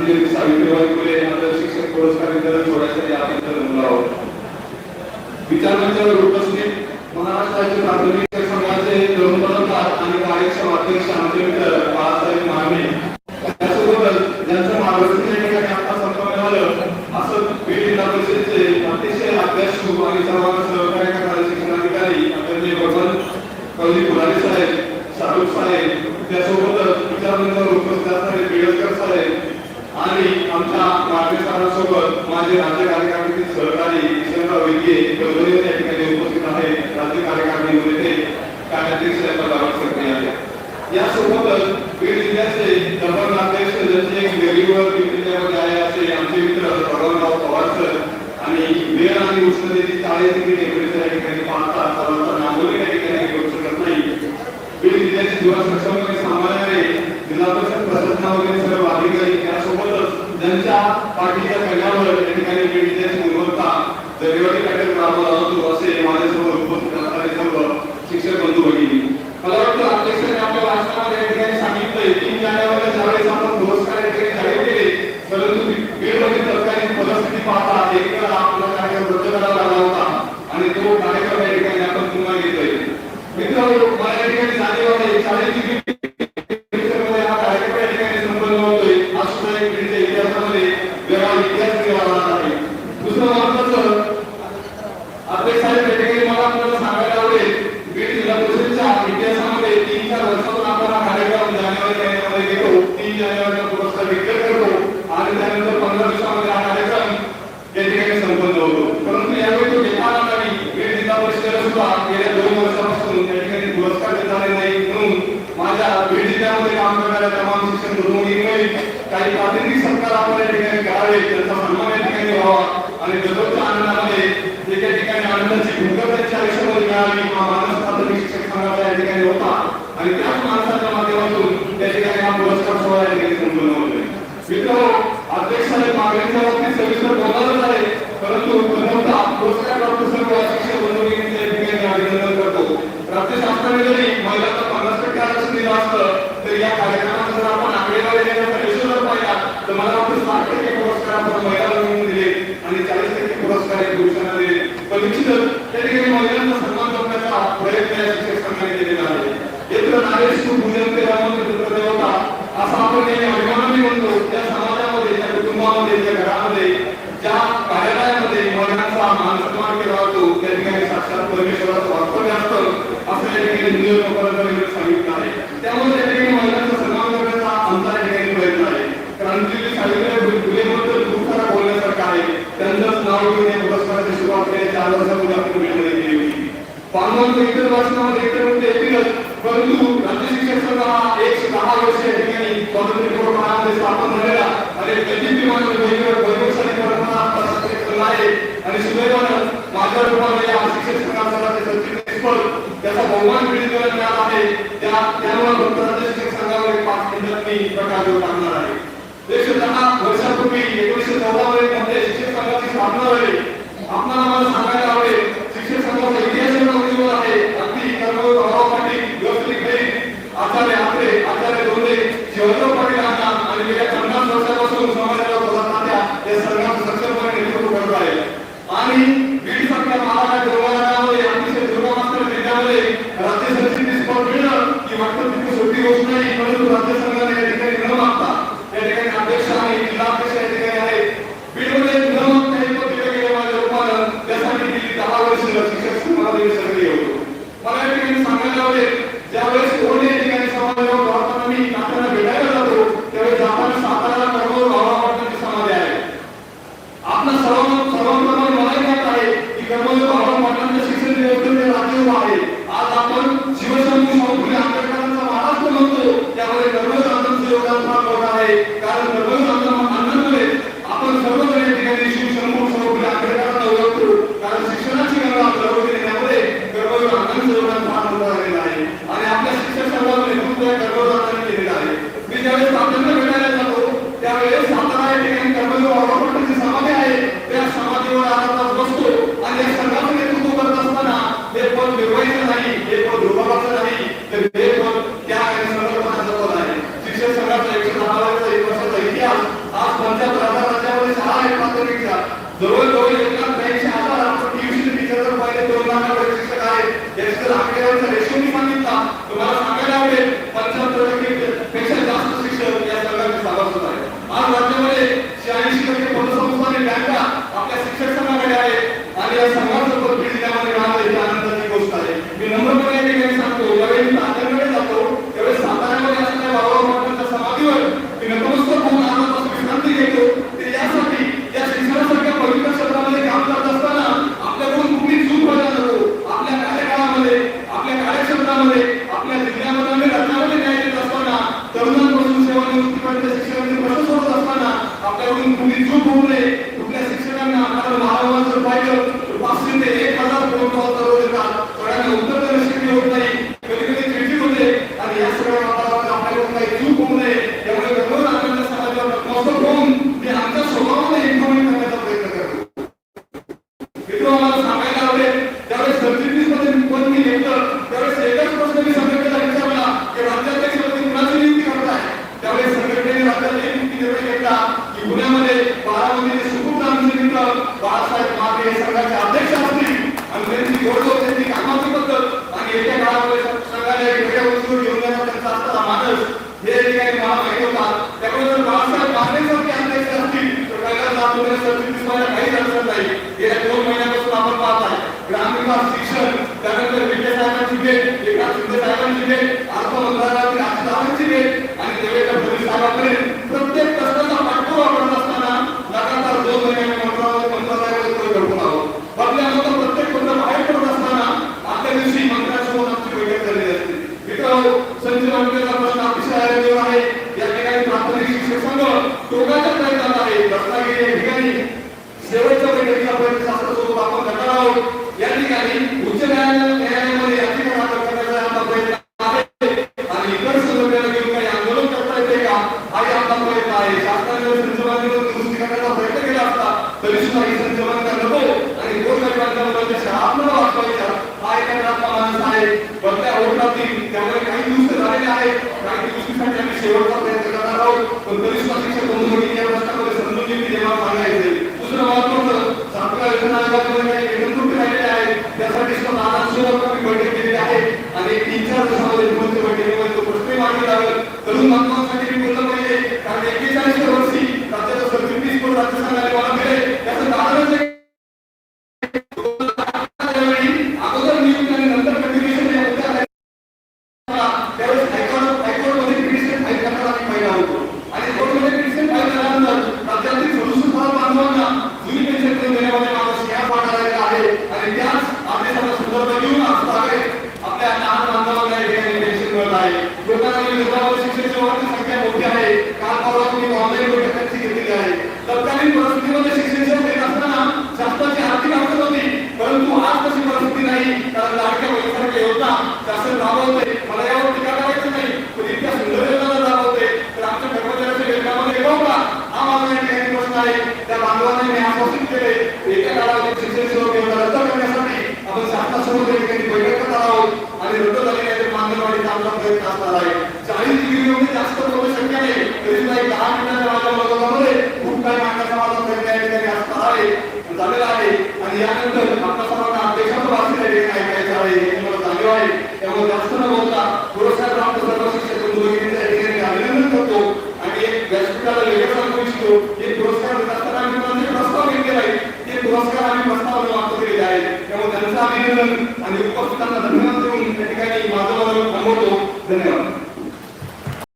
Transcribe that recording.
म्हणजे सावित्रीबाई फुले यांना शिक्षक पुरस्कार वितरण सोहळ्यासाठी आपण आहोत उपस्थित महाराष्ट्राचे प्राथमिक शिक्षक संघाचे धर्मपदकार आणि कार्यक्षम अध्यक्ष आमचे मित्र बाळासाहेब महामे त्यासोबतच ज्यांचं मार्गदर्शन या ठिकाणी आता संपन्न झालं असं बीड जिल्हा परिषदेचे अतिशय अभ्यासू आणि सर्वांना सहकार्य करणारे शिक्षणाधिकारी आदरणीय भगवान कवली फुलारी साहेब शाहरुख साहेब त्यासोबतच विचारमंचावर उपस्थित असणारे बिडसकर साहेब आणि आमच्या मार्गे सरांसोबत माझे राज्य कार्यकारिणीतील सहकारी किशनराव विद्ये गौरव या ठिकाणी उपस्थित आहे राज्य कार्यकारिणी नेते कार्याध्यक्ष या पदावर सक्रिय आहे यासोबतच बीड जिल्ह्याचे दमन अध्यक्ष ज्यांचे एक वेगळीवर बीड जिल्ह्यामध्ये आहे असे आमचे मित्र भगवानराव पवार सर आणि वेळ आणि उष्णतेची चाळीस डिग्री टेम्परेचर या ठिकाणी पाहता सर्वांचा नांगोली या ठिकाणी करू शकत नाही. बीड जिल्ह्याचे दिवस सक्षमपणे सांभाळणारे जिल्हा परिषद प्रशासना वगैरे सर्व अधिकारी यासोबतच ज्यांच्या पाठीच्या कण्यावर या ठिकाणी गुणवत्ता दरेवाडी पॅटर्न राबवला जातो असे माझ्यासमोर उपस्थित असणारे सर्व शिक्षक बंधू भगिनी मला वाटतं अध्यक्षांनी आपल्या भाषणामध्ये या ठिकाणी सांगितलंय तीन जानेवारीला ज्यावेळेस आपण पुरस्कार या ठिकाणी जाहीर केले परंतु बीडमधील तत्कालीन परिस्थिती पाहता एकदा आपला कार्यक्रम रद्द करावा लागला होता आणि तो कार्यक्रम या ठिकाणी आपण पुन्हा घेतोय मित्रांनो मला या ठिकाणी जाणीव आहे शाळेची परिसरामध्ये हा कार्यक्रम या ठिकाणी संपन्न होतोय हा सुद्धा एक बीडच्या इतिहासामध्ये वेगळा इतिहास केला जाणार आहे दुसरं महत्वाचं अध्यक्ष साहेब या ठिकाणी मला आपल्याला सांगायला आवडेल बीड जिल्हा परिषदेच्या इतिहासामध्ये तीन चार वर्षातून आपण हा कार्यक्रम जानेवारी महिन्यामध्ये घेतो तीन जानेवारीला पुरस्कार डिक्लेअर करतो आणि त्यानंतर पंधरा दिवसामध्ये हा कार्यक्रम या ठिकाणी संपन्न होतो परंतु यावेळी तो घेता आला नाही बीड जिल्हा परिषदेला सुद्धा गेल्या दोन वर्षापासून या ठिकाणी पुरस्कार देता आले नाही म्हणून माझ्या बीड जिल्ह्यामध्ये काम करणाऱ्या तमाम शिक्षण गुरुमुखींनी काही प्रातिनिधिक सत्कार आपण या ठिकाणी करावे त्यांचा सन्मान या ठिकाणी व्हावा आणि दररोजच्या आनंदामध्ये जे त्या ठिकाणी आनंदाची भूमिका त्यांच्या आयुष्यामध्ये मानस प्राथमिक शिक्षक संघाचा या ठिकाणी होता. आणि त्याच माणसाच्या माध्यमातून त्या ठिकाणी हा पुरस्कार सोहळा या ठिकाणी संपन्न मित्र अध्यक्षाने मागणीच्या बाबतीत सविस्तर बोलायला झाले परंतु पुरस्कार प्राप्त सर्व शिक्षक बंधूंनी या ठिकाणी अभिनंदन करतो राज्यशासनाने जरी महिलांना पन्नास टक्के आरक्षण दिलं असतं तर या कार्यक्रमात जर आपण आकडेवारी देण्याचा रेशो जर पाहिला तर मला वाटतं साठ टक्के पुरस्कार आपण महिलांना मिळून दिले आणि चाळीस टक्के पुरस्कार हे पुरुषांना दिले पण निश्चितच त्या ठिकाणी महिलांचा सन्मान करण्याचा प्रयत्न या शिक्षक संघाने केलेला आहे येत्र नारेश तू पूजन ते रामचंद्र देवता असा आपण नेहमी अभिमानाने म्हणतो त्या समाजामध्ये त्या कुटुंबामध्ये त्या घरामध्ये ज्या कार्यालयामध्ये महिलांचा मान सन्मान केला जातो त्या ठिकाणी साक्षात परमेश्वराचं वास्तव्य असतं असं या ठिकाणी नियोजन सांगितलं आहे. त्यामुळे त्या ठिकाणी महिलांचा सन्मान करण्याचा आमचा या ठिकाणी प्रयत्न आहे. कारण क्रांतीवीर सावित्रीबाई फुलेबद्दल खूप सारा बोलण्यासारखं आहे. त्यांचंच नाव घेऊन या पुरस्काराची सुरुवात केली चार वर्षापूर्वी आपण बीडमध्ये केली होती पालवांचं इतर भाषणामध्ये इतर म्हणजे एकच परंतु राज्य एकशे दहा वर्ष या ठिकाणी स्वातंत्र्यपूर्व काळामध्ये स्थापन झालेला आणि आहे आणि सुदैवानं माझ्या रूपाने या संघाचा त्याचा बहुमान पिढीद्वारे मिळाला आहे त्या त्यामुळे फक्त राज्य शिक्षक संघावर एक पाच मिनिटात मी देऊ आहे एकशे दहा वर्षापूर्वी एकोणीसशे चौदा मध्ये शिक्षक संघाची स्थापना झाली आपल्याला मला सांगायला गोष्ट नाही परंतु राज्य संघाने या ठिकाणी न मागता या ठिकाणी अध्यक्ष आणि जिल्हा अध्यक्ष या ठिकाणी आहे बीडमध्ये न मागता हे पद दिलं गेलं माझ्या रूपानं त्यासाठी गेली दहा वर्ष शिक्षक समाजाने सक्रिय होतो मला या ठिकाणी सांगायला आवडेल ज्यावेळेस कोणी या ठिकाणी समाजावर भारताना मी नात्याला भेटायला जातो त्यावेळेस जाताना सातारा कर्मवर भावा पाटणाची समाधी आहे आपल्या सर्वांना सर्वांप्रमाणे मलाही माहीत आहे की कर्मवीर बाबा पाटलांच्या शिक्षण व्यवस्थेचे राज्य उभं आहे आज आपण शिवशंभू शाहू फुले आंबेडकरांचा महाराष्ट्र म्हणतो त्यामध्ये कर्मवीर आनंदचं योगदान फार मोठं आहे. कारण कर्मवीर आनंद आपण सर्वजण या ठिकाणी शिवशंभू शाहू फुले ओळखतो कारण शिक्षणाची गंगा घडवून देण्यामध्ये कर्मवीर फार आहे. आणि आपल्या शिक्षण संघाचं नेतृत्व केलेलं आहे. मी ज्यावेळेस आपल्याला भेटायला जातो त्यावेळेस सातारा या ठिकाणी कर्मवीर समाधी आहे. आहे माध्यमिकचा जवळजवळ एकाच ब्याऐंशी हजार आपण टीचर जर पाहिले दोन लाख प्रशिक्षक आहे याची आकडेवारीचा रेशो मी सांगितला. तुम्हाला सांगायला आवडेल पंच्याहत्तर टक्के पेक्षा जास्त शिक्षक या संघाचे सभासद आहे आज राज्यामध्ये शहाऐंशी टक्के पदसंस्था आणि बँका आपल्या शिक्षक संघाकडे आहे आणि या संघाचं पद दिल्यामध्ये मला आनंदाची गोष्ट आहे. मी नम्र सगळ्या वातावरणात काही चूक होऊ नये त्यामुळे दररोज समाजावर होऊन आमच्या इम्प्रुव्हमेंट करण्याचा प्रयत्न करतो मित्र सांगायला त्यावेळेस सरचिटणीसमध्ये पण मी घेतलं त्यावेळेस एकच प्रश्न मी संघटनेला विचारला की राज्याध्यक्ष पदी कुणाची नियुक्ती करताय त्यावेळेस संघटनेने राज्याध्यक्ष नियुक्ती निर्णय घेतला की पुण्यामध्ये बारामतीचे रामचे मित्र बाळासाहेब मागे हे संघाचे अध्यक्ष असतील आणि त्यांची जोडजोड त्यांची कामाची पद्धत आणि येत्या काळामध्ये संघाने वेगळ्या वस्तूवर घेऊन माणूस हे ठिकाणी मला माहिती होता त्यामुळे जर बाळासाहेब मागणेसारखे अध्यक्ष असतील तर पहिल्या जातोने सरचिटणीस काहीच अडचण नाही गेल्या दोन महिन्यापासून आपण पाहत आहे ग्रामविकास शिक्षण त्यानंतर विखे साहेबांची भेट एकनाथ शिंदे साहेबांची भेट अर्थ मंत्रालयातील आजची भेट आणि देवेंद्र फडणवीस साहेबांपर्यंत प्रत्येक कष्टाचा पाठपुरावा करत असताना लगातार दोन महिने मंत्रालय मंत्रालयामध्ये पुढे घडून आहोत बदल्यानंतर प्रत्येक पत्र बाहेर पडत असताना आजच्या दिवशी मंत्र्यांसोबत आमची बैठक झालेली असते मित्रांनो संजय मंडळाचा प्रश्न अतिशय आयोजन आहे या ठिकाणी प्राथमिक शिक्षक संघ टोकाच्या प्रयत्नात आहे रत्नागिरी या ठिकाणी शेवटच्या बैठकीला पर्यंत शास्त्रस्वरूप आपण करणार आहोत या ठिकाणी उच्च न्यायालय न्यायालयामध्ये याचिका दाखल करण्याचा आपला प्रयत्न आहे आणि इतर संघटनेला घेऊन काही आंदोलन करता येते का हाही आपला प्रयत्न आहे शासनाने जर संचलनावर दुरुस्ती करण्याचा प्रयत्न केला असता तरी सुद्धा ही संचलन नको आणि गोरगरिबांच्या मुलांच्या शाळा आपल्याला वाचवायच्या हा एका आपला माणूस आहे बदल्या ओढणातील त्यामुळे काही दिवस झालेले आहेत. काही दिवसांसाठी आम्ही शेवटचा प्रयत्न करणार आहोत. पण तरी सुद्धा शिक्षक बंधू या प्रश्नामध्ये समजून घेतली जेव्हा सांगायचे. दुसरं महत्वाचं सातव्या योजना आयोगामध्ये राहिलेले आहेत त्यासाठी सुद्धा नानांसोबत आम्ही बैठक केलेली आहे आणि तीन चार दिवसामध्ये मुख्यमंत्री बैठकीमध्ये तो प्रश्न मागे लागेल तरुण बांधवांसाठी मी बोललं पाहिजे कारण एक्केचाळीस वर्षी राज्याचं सरचिटणीस कोण राज्य संघाने मला दिले त्याचं कारणच आहे त्यावेळी अगोदर नियुक्ती आणि नंतर कंटिन्युएशन या मुद्द्यात आहे. त्यावेळेस हायकोर्ट हायकोर्टमध्ये पिटिशन फाईल करण्यात आम्ही पहिला होतो आणि कोर्टमध्ये पिटिशन फाईल झाल्यानंतर राज्यातील सदुसष्ट हजार बांधवांना जुनी पेन्शन करून देण्यामध्ये माझा स्टॅम्प वाटायला आहे आणि त्याच आदेशाचा संदर्भ घेऊन आज तागे आपल्या लहान बांधवांना या ठिकाणी पेन्शन मिळत आहे लोकांना विदर्भामध्ये शिक्षण सेवांची संख्या मोठी आहे काल परवा तुम्ही ऑनलाईन बैठकांची घेतलेली आहे तत्कालीन परिस्थितीमध्ये शिक्षण सेवा देत असताना शासनाची आर्थिक अडचण होती परंतु आज तशी परिस्थिती नाही कारण लाडक्या बहिणीसारख्या योजना शासन राबवते मला यावर टीका करायची नाही पण इतक्या सुंदर योजना राबवते तर आमच्या कर्मचाऱ्याच्या वेतनामध्ये येतो का हा माझा या ठिकाणी प्रश्न आहे त्या बांधवांना मी आश्वासित केले एका काळामध्ये शिक्षण सेवा योजना रद्द करण्यासाठी आपण शासनासमोर या ठिकाणी बैठक करणार आहोत आणि रद्द झालेल्या त्या मानधनवाढीचा आमचा प्रयत्न असणार आहे चाळीस डिग्री जास्त बोलू शक्य नाही तरी सुद्धा एक दहा मिनिटाच्या माझ्या मनोगतामध्ये खूप काही मांडण्याचा माझा प्रयत्न या ठिकाणी असणार आहे झालेला आहे आणि यानंतर आपल्या सर्वांना देशाचं वाचलं आहे ऐकायचं आहे हे मला जाणीव आहे त्यामुळे जास्त न बोलता पुरस्कार प्राप्त सर्व शिक्षक बंधू भगिनींच्या ठिकाणी अभिनंदन करतो आणि त्याला व्यासपीठाला सांगू इच्छितो. हे पुरस्कार देत असताना आम्ही त्यांचे प्रस्ताव घेतलेला आहे ते पुरस्कार आम्ही प्रस्ताव मागतो केलेले आहेत. त्यामुळे त्यांचं अभिनंदन आणि उपस्थितांना धन्यवाद देऊन त्या ठिकाणी माझं मला थांबवतो. धन्यवाद.